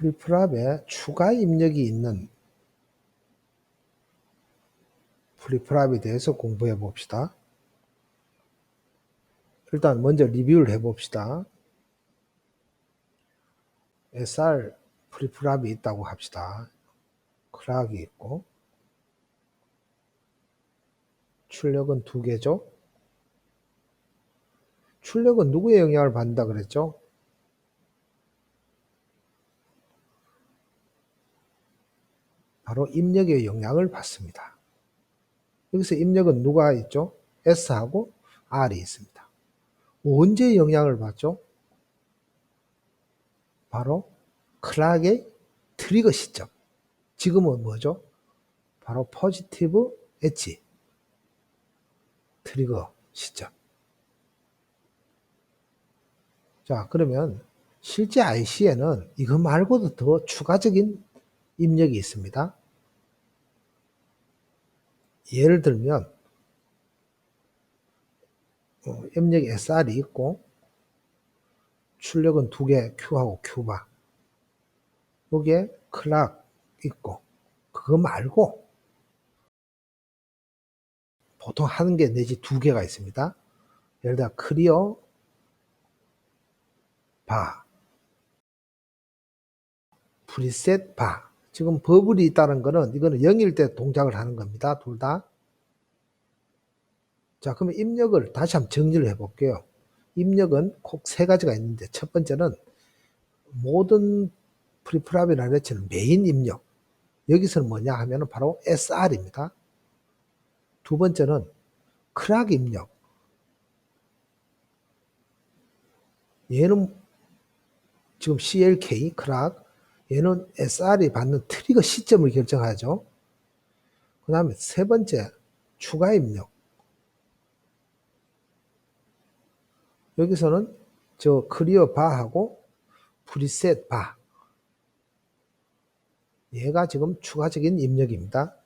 프리프랍에 추가 입력이 있는 프리프랍에 대해서 공부해 봅시다. 일단 먼저 리뷰를 해 봅시다. SR 프리프랍이 있다고 합시다. 크락이 있고 출력은 두 개죠. 출력은 누구의 영향을 받는다 그랬죠? 바로 입력의 영향을 받습니다. 여기서 입력은 누가 있죠? S하고 R이 있습니다. 언제 영향을 받죠? 바로 클락의 트리거 시점. 지금은 뭐죠? 바로 포지티브 엣지 트리거 시점. 자, 그러면 실제 IC에는 이거 말고도 더 추가적인 입력이 있습니다. 예를 들면 어, 입력 SR이 있고 출력은 두 개 Q하고 Q바. 여기에 클락 있고 그거 말고 보통 하는 게 내지 두 개가 있습니다. 예를 들어 클리어 바. 프리셋 바 지금 버블이 있다는 거는 이거는 0일 때 동작을 하는 겁니다. 둘 다. 자, 그러면 입력을 다시 한번 정리를 해 볼게요. 입력은 꼭 세 가지가 있는데 첫 번째는 모든 프리프랍이나 레츠는 메인 입력. 여기서는 뭐냐 하면 바로 SR입니다. 두 번째는 크락 입력. 얘는 지금 CLK 크락 얘는 SR이 받는 트리거 시점을 결정하죠. 그 다음에 세 번째, 추가 입력. 여기서는 저 클리어 바하고 프리셋 바. 얘가 지금 추가적인 입력입니다.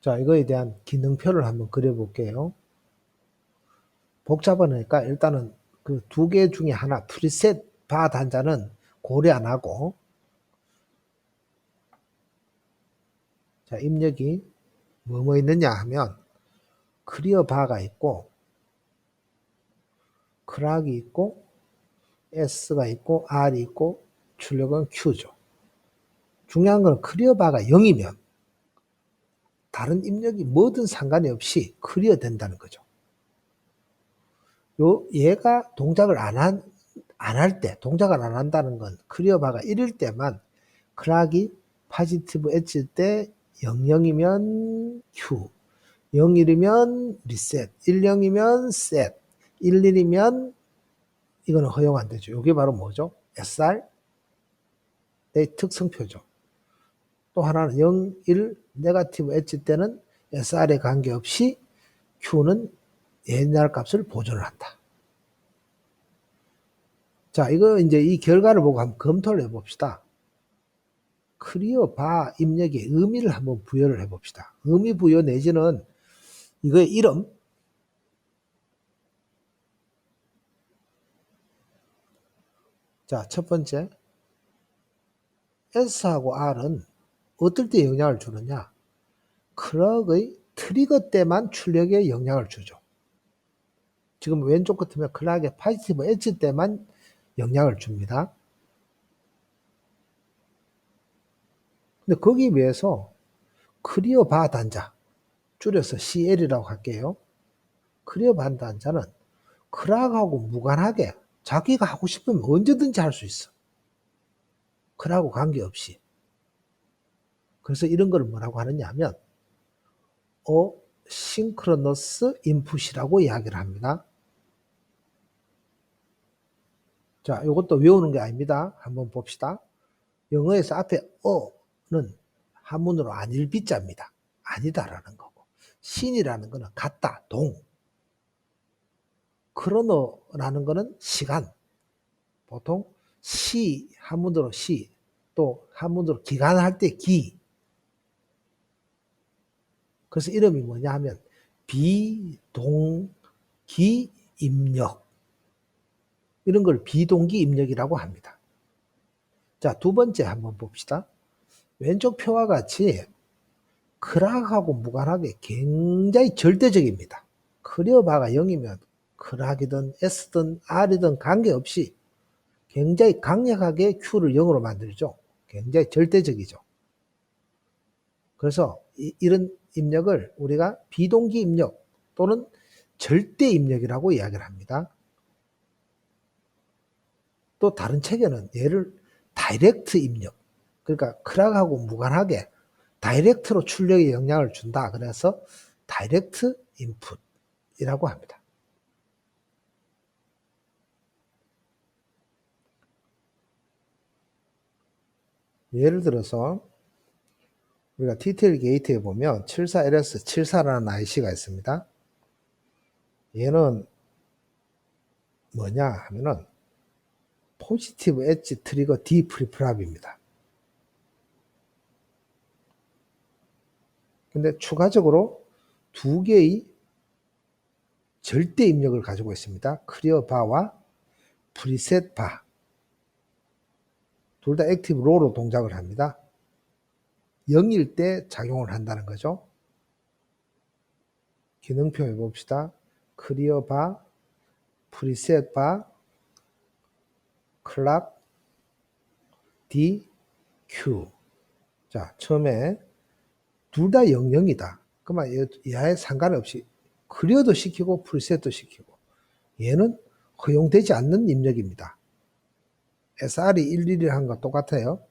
자, 이거에 대한 기능표를 한번 그려볼게요. 복잡하니까 일단은 그 두 개 중에 하나 프리셋 바 단자는 고려 안 하고 자 입력이 뭐뭐 뭐 있느냐 하면 클리어 바가 있고 크락이 있고 S가 있고 R이 있고 출력은 Q죠. 중요한 건 클리어 바가 0이면 다른 입력이 뭐든 상관이 없이 클리어 된다는 거죠. 요 얘가 동작을 안 한 안 할 때, 동작을 안 한다는 건 클리어바가 1일 때만 클락이 파지티브 엣지일 때 00이면 Q, 01이면 리셋, 10이면 셋, 11이면 이거는 허용 안 되죠. 이게 바로 뭐죠? SR 의 특성표죠. 또 하나는 0, 1 네가티브 엣지 때는 SR에 관계없이 Q는 옛날 값을 보존을 한다. 자, 이거 이제 이 결과를 보고 한번 검토를 해봅시다. 클리어 바 입력의 의미를 한번 부여를 해봅시다. 의미 부여 내지는 이거의 이름, 자, 첫 번째. S하고 R은 어떨 때 영향을 주느냐? 클럭의 트리거 때만 출력에 영향을 주죠. 지금 왼쪽 같으면 클락의 파지티브 엣지 때만 영향을 줍니다. 근데 거기에 비해서 클리어 바 단자, 줄여서 CL이라고 할게요. 클리어 바 단자는 크락하고 무관하게 자기가 하고 싶으면 언제든지 할 수 있어. 크락하고 관계없이. 그래서 이런 걸 뭐라고 하느냐 하면 어 싱크로너스 인풋이라고 이야기를 합니다. 자, 이것도 외우는 게 아닙니다. 한번 봅시다. 영어에서 앞에 어는 한문으로 아닐 비자입니다. 아니다라는 거고. 신이라는 거는 같다, 동. 크로노라는 거는 시간. 보통 시, 한문으로 시, 또 한문으로 기간 할 때 기. 그래서 이름이 뭐냐 하면 비동기 입력 이런 걸 비동기 입력이라고 합니다. 자, 두 번째 한번 봅시다. 왼쪽 표와 같이 크락하고 무관하게 굉장히 절대적입니다. 크리어바가 0이면 크락이든 S든 R이든 관계없이 굉장히 강력하게 Q를 0으로 만들죠. 굉장히 절대적이죠. 그래서 이, 런 입력을 우리가 비동기 입력 또는 절대 입력이라고 이야기를 합니다. 또 다른 책에는 얘를 다이렉트 입력, 그러니까 크락하고 무관하게 다이렉트로 출력에 영향을 준다. 그래서 다이렉트 인풋이라고 합니다. 예를 들어서 우리가 디테일 게이트에 보면 74LS 74라는 IC가 있습니다. 얘는 뭐냐 하면은 포지티브 엣지 트리거 D 프리프랍입니다. 근데 추가적으로 두 개의 절대 입력을 가지고 있습니다. 클리어 바와 프리셋 바. 둘 다 액티브 로로 동작을 합니다. 0일 때 작용을 한다는 거죠. 기능표 해봅시다. 클리어 바, 프리셋 바, 클락, D, Q. 자, 처음에 둘 다 00이다. 그러면 얘에 상관없이 클리어도 시키고 프리셋도 시키고 얘는 허용되지 않는 입력입니다. SR이 11을 것 똑같아요.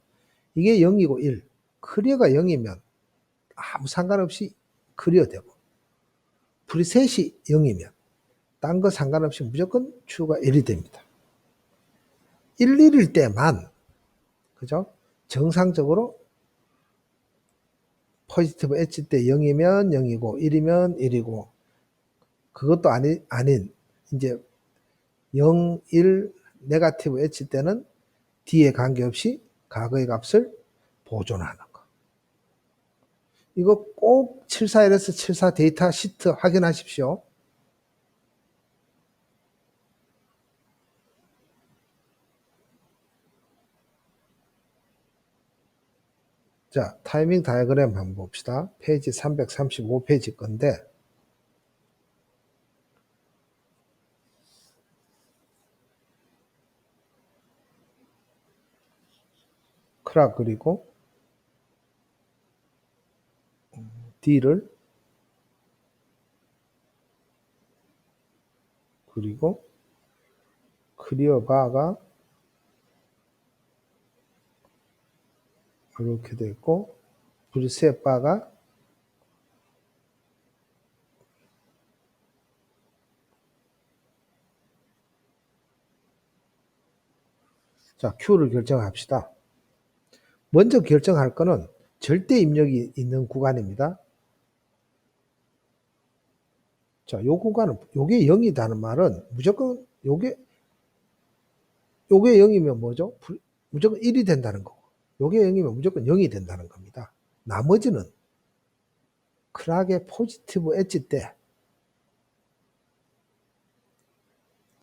이게 0이고 1. 클리어가 0이면 아무 상관없이 클리어 되고 프리셋이 0이면 딴 거 상관없이 무조건 추가 1이 됩니다. 1, 1일 때만 그죠? 정상적으로 포지티브 엣지 때 0이면 0이고 1이면 1이고 그것도 아니, 아닌 이제 0, 1 네가티브 엣지 때는 뒤에 관계없이 과거의 값을 보존하는 거. 이거 꼭 74LS 74 데이터 시트 확인하십시오. 자, 타이밍 다이어그램 한번 봅시다. 페이지 335페이지 건데, 크락 그리고 D를 그리고 클리어 바가 이렇게 되고 브리셋 바가 자 Q를 결정합시다. 먼저 결정할 거는 절대 입력이 있는 구간입니다. 자, 요 구간은 요게 0이다는 말은 무조건 요게 요게 0이면 뭐죠? 무조건 1이 된다는 거고. 요게 0이면 무조건 0이 된다는 겁니다. 나머지는 크락의 포지티브 엣지 때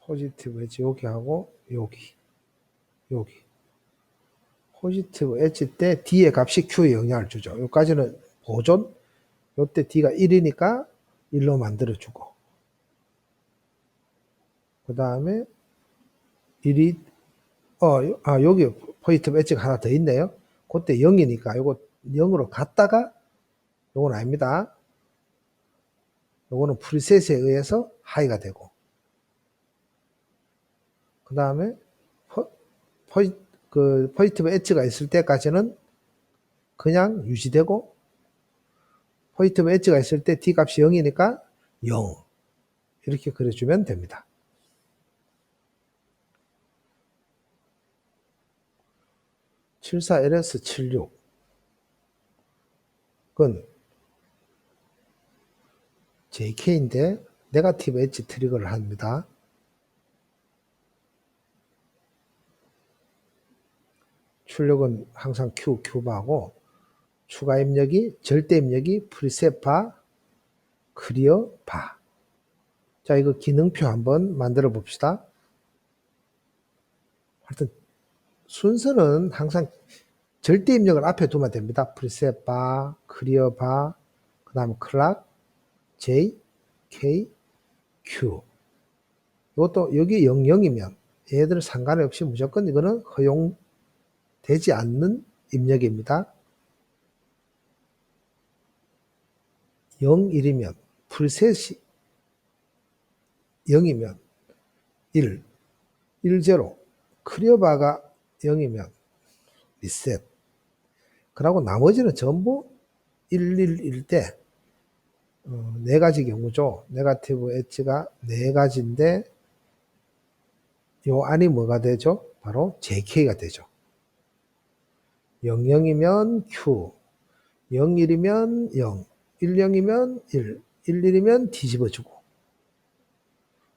포지티브 엣지 여기 하고 여기 여기 포지티브 엣지 때 D의 값이 Q에 영향을 주죠. 여기까지는 보존 요때 D가 1이니까 1로 만들어주고 그 다음에 1이 어, 아, 여기 포지티브 엣지가 하나 더 있네요. 그때 0이니까 요거 0으로 갔다가 요건 아닙니다. 요거는 프리셋에 의해서 하이가 되고 그 다음에 포지, 그 포지티브 엣지가 있을 때까지는 그냥 유지되고 포지티브 엣지가 있을 때 d 값이 0이니까 0 이렇게 그려주면 됩니다. (74ls76) 그건 JK인데 네가티브 엣지 트리거를 합니다. 출력은 항상 Q, Q바고 추가 입력이 절대 입력이 프리셋바 그려 봐. 자, 이거 기능표 한번 만들어 봅시다. 하여튼 순서는 항상 절대 입력을 앞에 두면 됩니다. 프리셋 바, 클리어 바, 그 다음 클락, J, K, Q. 이것도 여기 00이면 얘들 상관이 없이 무조건 이거는 허용되지 않는 입력입니다. 01이면 프리셋이 0이면 1, 1, 0, 클리어바가 0이면 리셋. 그리고 나머지는 전부 111 때, 어, 네 가지 경우죠. 네가티브 엣지가 네 가지인데, 요 안이 뭐가 되죠? 바로 JK가 되죠. 00이면 Q, 01이면 0, 10이면 1, 11이면 뒤집어주고.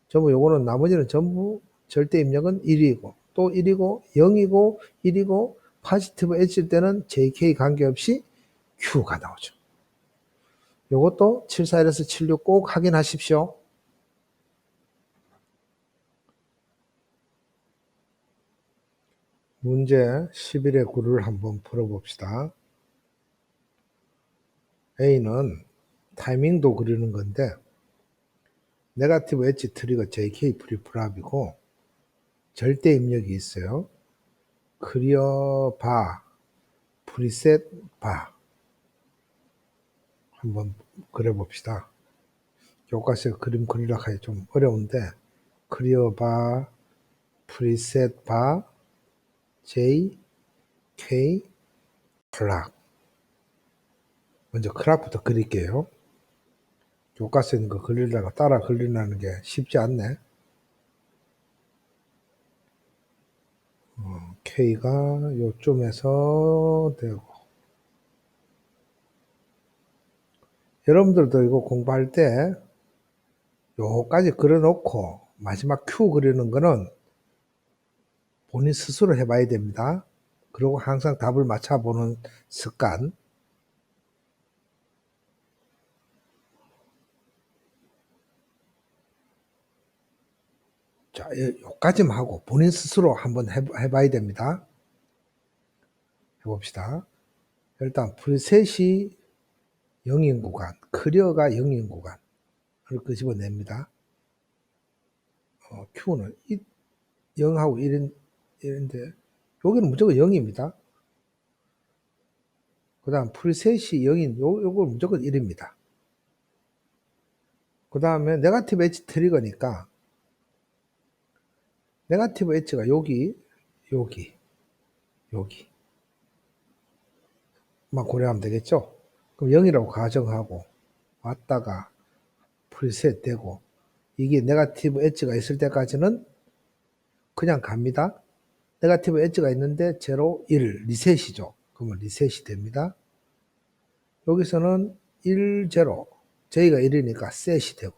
전부 요거는 나머지는 전부 절대 입력은 1이고, 또 1이고, 0이고, 1이고, 파지티브 엣지일 때는 JK 관계없이 Q가 나오죠. 요것도 74에서 76 꼭 확인하십시오. 문제 11의 9를 한번 풀어봅시다. A는 타이밍도 그리는 건데 네가티브 엣지 트리거 JK 프리프랍이고 절대 입력이 있어요. 클리어 바, 프리셋 바 한번 그려봅시다. 교과서 그림 그리라 하기 좀 어려운데 클리어 바, 프리셋 바, J, K, 클락 먼저 클락부터 그릴게요. 교과서에 있는 거 그리려고 따라 그리라는 게 쉽지 않네. 어, K가 요쯤에서 되고 여러분들도 이거 공부할 때 요까지 그려놓고 마지막 Q 그리는 거는 본인 스스로 해봐야 됩니다. 그리고 항상 답을 맞춰보는 습관 자, 여기까지만 하고 본인 스스로 한번 해봐야 됩니다. 해봅시다. 일단 프리셋이 0인 구간, 클리어가 0인 구간을 끄집어냅니다. 어, Q는 0하고 1인, 1인데 여기는 무조건 0입니다. 그 다음 프리셋이 0인 요, 요거 무조건 1입니다. 그 다음에 네가티브 엣지 트리거니까 네가티브 엣지가 여기, 여기, 여기. 만 고려하면 되겠죠? 그럼 0이라고 가정하고 왔다가 프리셋 되고 이게 네가티브 엣지가 있을 때까지는 그냥 갑니다. 네가티브 엣지가 있는데 0, 1, 리셋이죠. 그러면 리셋이 됩니다. 여기서는 1, 0, 저희가 1이니까 셋이 되고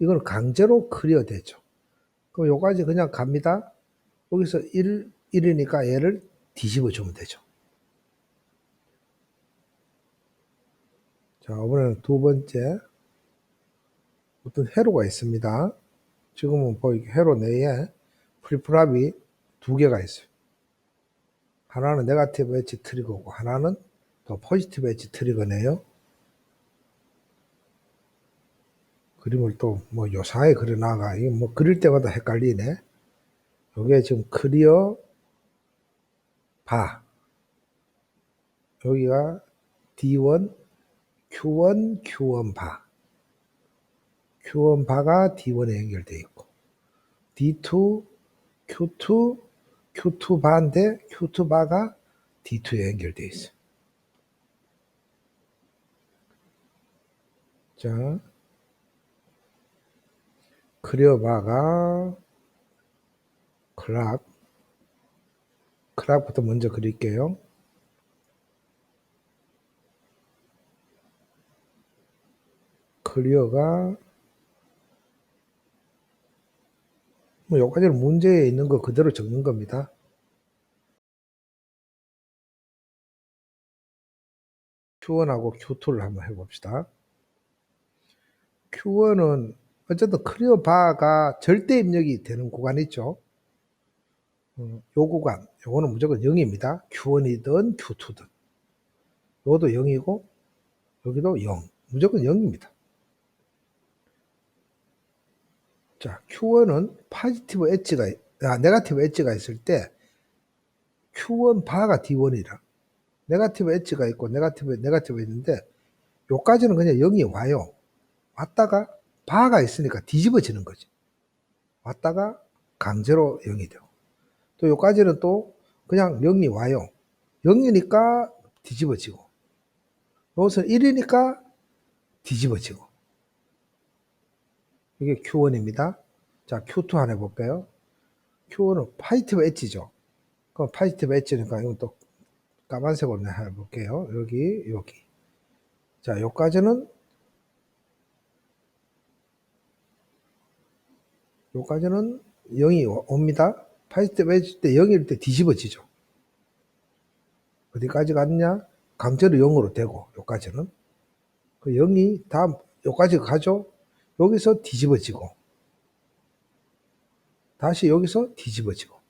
이건 강제로 클리어 되죠. 그럼 요까지 그냥 갑니다. 여기서 1, 1이니까 얘를 뒤집어 주면 되죠. 자, 이번에는 두 번째. 어떤 회로가 있습니다. 지금은 보이게 회로 내에 프리프랍이 두 개가 있어요. 하나는 네가티브 엣지 트리거고 하나는 더 포지티브 엣지 트리거네요. 그림을 또 뭐 요상하게 그려나가. 이게 뭐 그릴 때마다 헷갈리네. 요게 지금 클리어 바. 여기가 D1, Q1, Q1 바. Q1 바가 D1에 연결되어 있고, D2, Q2, Q2 바인데 Q2 바가 D2에 연결되어 있어요. 자, 그려봐가 클락 클락부터 먼저 그릴게요. 클리어가 뭐 여기까지는 문제에 있는 거 그대로 적는 겁니다. Q1하고 Q2를 한번 해봅시다. Q1은 어쨌든 클리어 바가 절대 입력이 되는 구간 있죠. 음, 요 구간, 요거는 무조건 0입니다. Q1이든 Q2든. 요도 0이고, 여기도 0. 무조건 0입니다. 자, Q1은 파지티브 엣지가, 아, 네가티브 엣지가 있을 때, Q1 바가 D1이라. 네가티브 엣지가 있고, 네가티브, 네가티브 있는데, 요까지는 그냥 0이 와요. 왔다가, 바가 있으니까 뒤집어지는 거지. 왔다가, 강제로 0이 되고. 또 요까지는 또, 그냥 0이 와요. 0이니까 뒤집어지고. 요것은 1이니까 뒤집어지고. 이게 Q1입니다. 자, Q2 하나 해볼까요? Q1은 파지티브 엣지죠. 그럼 파지티브 엣지니까 이건 또 까만색으로 해볼게요. 여기, 여기. 자, 요까지는 요까지는 0이 옵니다. 파지티브 엣지 때 0일 때 뒤집어지죠. 어디까지 갔냐? 강제로 0으로 되고, 요까지는. 그 0이 다음, 요까지 가죠? 여기서 뒤집어지고, 다시 여기서 뒤집어지고.